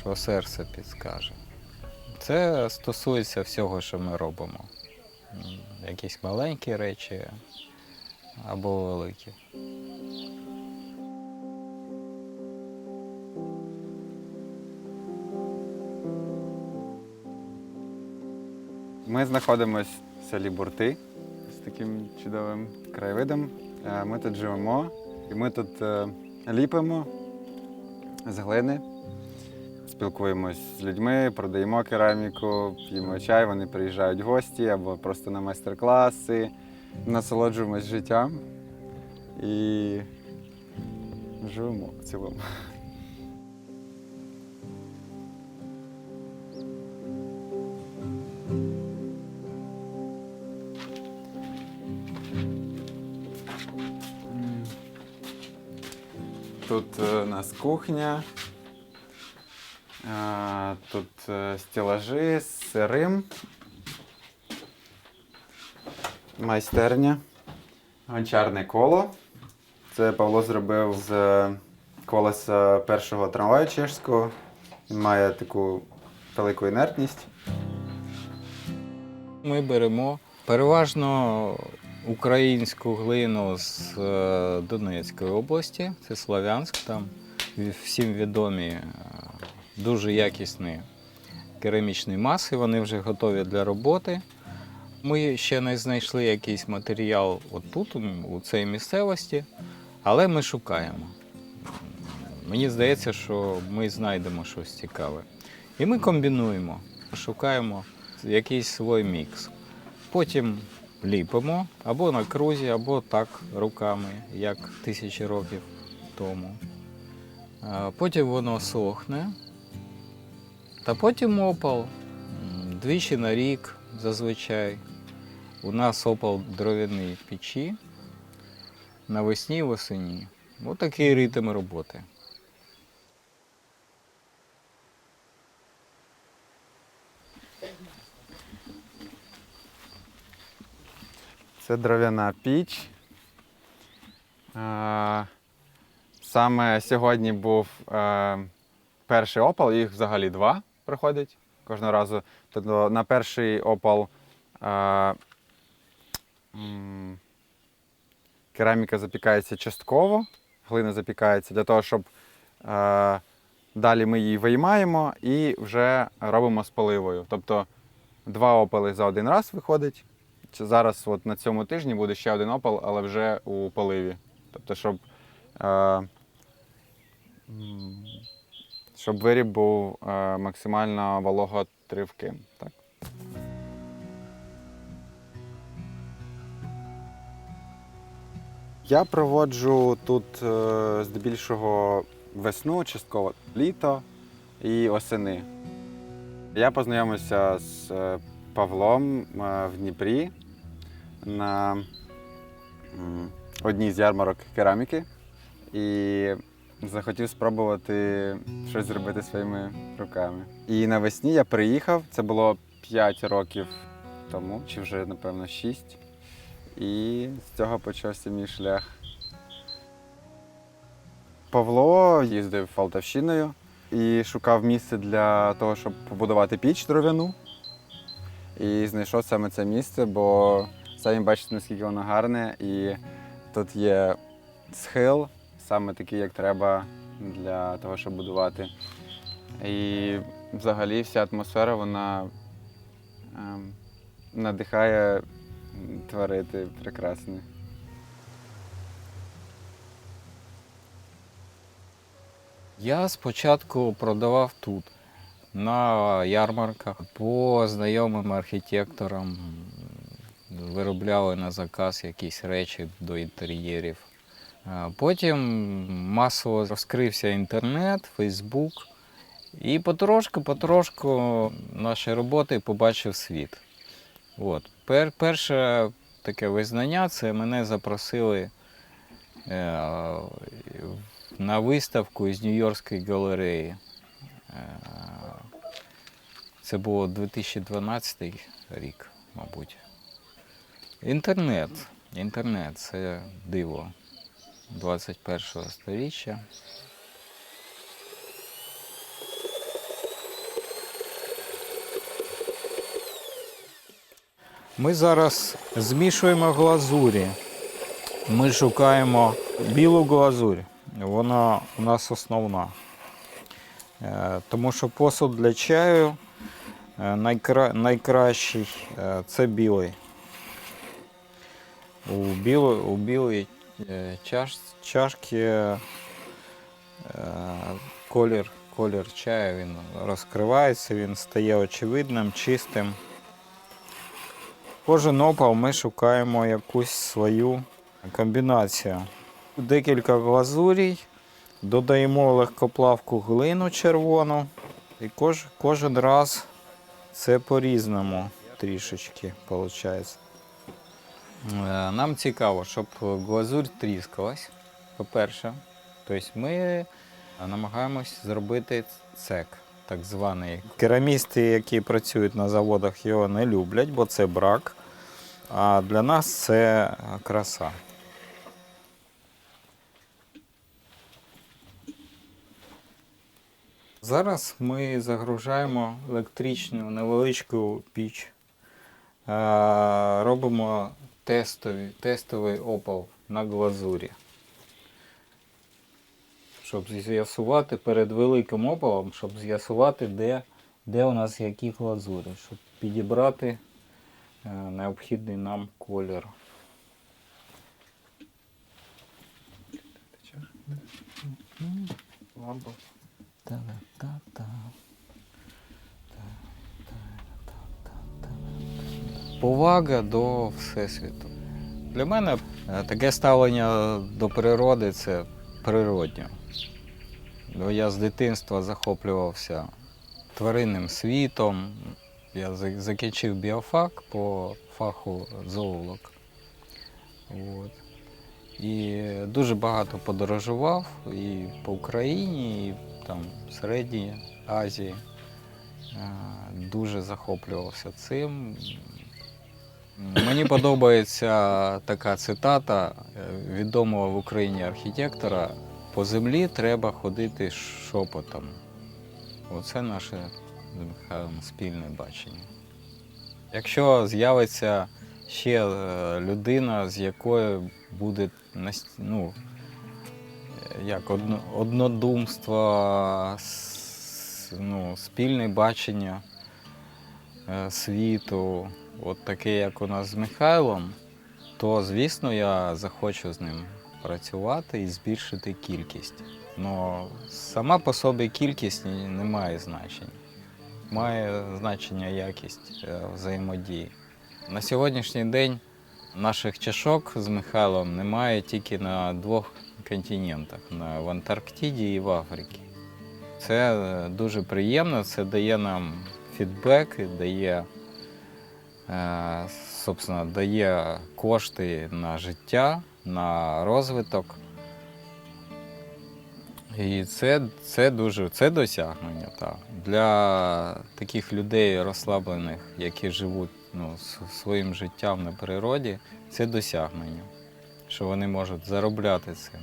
що серце підскаже. Це стосується всього, що ми робимо. Якісь маленькі речі або великі. Ми знаходимося в селі Бурти з таким чудовим краєвидом. Е, Ми тут живемо і ми тут е, ліпимо з глини, спілкуємось з людьми, продаємо кераміку, п'ємо чай, вони приїжджають в гості або просто на майстер-класи, насолоджуємось життям і живемо в цілому. Тут е, у нас кухня, тут е, стелажі, сирим, майстерня, гончарне коло. Це Павло зробив з е, колеса першого трамваю чешського. Він має таку велику інертність. Ми беремо переважно українську глину з е, Донецької області, це Слов'янськ, там всім відомі дуже якісні керамічні маси, вони вже готові для роботи. Ми ще не знайшли якийсь матеріал отут, у цій місцевості, але ми шукаємо. Мені здається, що ми знайдемо щось цікаве. І ми комбінуємо, шукаємо якийсь свій мікс. Потім ліпимо або на крузі, або так руками, як тисячі років тому. Потім воно сохне. Та потім опал двічі на рік зазвичай. У нас опал дров'яний печі навесні і восені. Ось такий ритм роботи. Це дров'яна піч. Саме сьогодні був е, перший опал, їх взагалі два приходять кожного разу. Тобто на перший опал е, м, кераміка запікається частково, глина запікається для того, щоб е, далі ми її виймаємо і вже робимо з поливою. Тобто два опали за один раз виходить. Зараз от на цьому тижні буде ще один опал, але вже у поливі. Тобто, щоб, е, м, щоб виріб був е, максимально вологотривким. Так. Я проводжу тут е, здебільшого весну, частково літо і осени. Я познайомився з е, Павлом в Дніпрі на одній з ярмарок кераміки і захотів спробувати щось зробити своїми руками. І навесні я приїхав, це було 5 років тому, чи вже, напевно, 6. І з цього почався мій шлях. Павло їздив Полтавщиною і шукав місце для того, щоб побудувати піч дров'яну. І знайшов саме це місце, бо самі бачите, наскільки воно гарне. І тут є схил, саме такий, як треба для того, щоб будувати. І взагалі вся атмосфера вона ем, надихає творити прекрасне. Я спочатку продавав тут, на ярмарках, по знайомим архітекторам. Виробляли на заказ якісь речі до інтер'єрів. Потім масово розкрився інтернет, Фейсбук. І потрошку-потрошку наші роботи побачив світ. От. Пер, перше таке визнання це мене запросили е, на виставку з Нью-Йоркської галереї. Е, Це було 2012 рік, мабуть. Інтернет. Інтернет це диво 21-го сторіччя. Ми зараз змішуємо глазурі. Ми шукаємо білу глазурь. Вона у нас основна. Е, тому що посуд для чаю е, найкра... найкращий е, це білий. У білої у білий чаш... чашки е, колір, колір чаю він розкривається, він стає очевидним, чистим. Кожен опал ми шукаємо якусь свою комбінацію. Декілька глазурій, додаємо легкоплавку глину червону. І кож, кожен раз це по-різному трішечки виходить. Нам цікаво, щоб глазурь тріскалась, по-перше. Тобто ми намагаємось зробити цек, так званий. Керамісти, які працюють на заводах, його не люблять, бо це брак. А для нас це краса. Зараз ми загружаємо електричну невеличку піч. Е, Робимо тестовий, тестовий опал на глазурі. Щоб з'ясувати перед великим опалом, щоб з'ясувати, де, де у нас які глазурі, щоб підібрати е, необхідний нам колір. Лампа. Та-да-та-та. Повага до Всесвіту. Для мене е, таке ставлення до природи це природньо. Бо я з дитинства захоплювався тваринним світом. Я закінчив біофак по фаху зоолог. От. І дуже багато подорожував і по Україні, і там в Середній Азії. Е, Дуже захоплювався цим. Мені подобається така цитата е, відомого в Україні архітектора: по землі треба ходити шепотом. Оце наше з Михайлом спільне бачення. Якщо з'явиться ще е, людина, з якою буде ну, як однодумство, ну, спільне бачення е, світу, от таке, як у нас з Михайлом, то звісно я захочу з ним працювати і збільшити кількість. Но сама по собі кількість не має значення. Має значення якість е, взаємодії. На сьогоднішній день наших чашок з Михайлом немає тільки на двох континентах в Антарктиді і в Африці. Це е, дуже приємно, це дає нам фідбек, дає, собственно, дає кошти на життя, на розвиток. І це, це дуже це досягнення. Так. Для таких людей розслаблених, які живуть ну, своїм життям на природі, це досягнення, що вони можуть заробляти цим.